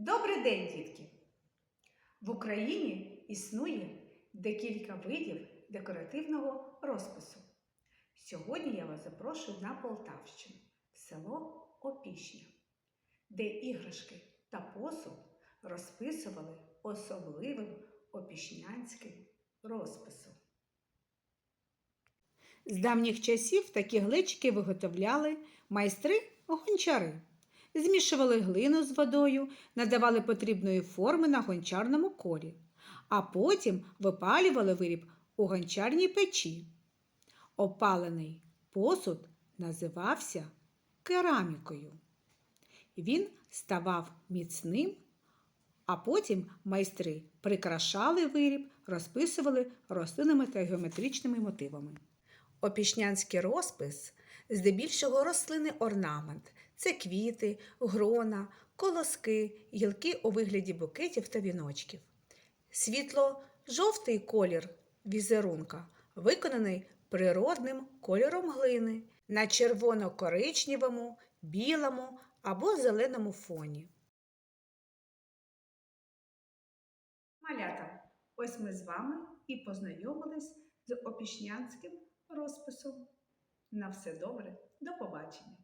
Добрий день, дітки! В Україні існує декілька видів декоративного розпису. Сьогодні я вас запрошую на Полтавщину, село Опішня, де іграшки та посуд розписували особливим опішнянським розписом. З давніх часів такі глечики виготовляли майстри-гончари. Змішували глину з водою, надавали потрібної форми на гончарному колі, а потім випалювали виріб у гончарній печі. Опалений посуд називався керамікою. Він ставав міцним, а потім майстри прикрашали виріб, розписували рослинними та геометричними мотивами. Опішнянський розпис здебільшого рослинний орнамент це квіти, грона, колоски, гілки у вигляді букетів та віночків. Світло-жовтий колір візерунка виконаний природним кольором глини на червоно-коричневому, білому або зеленому фоні. Малята, ось ми з вами і познайомились з опішнянським розписом. На все добре, до побачення!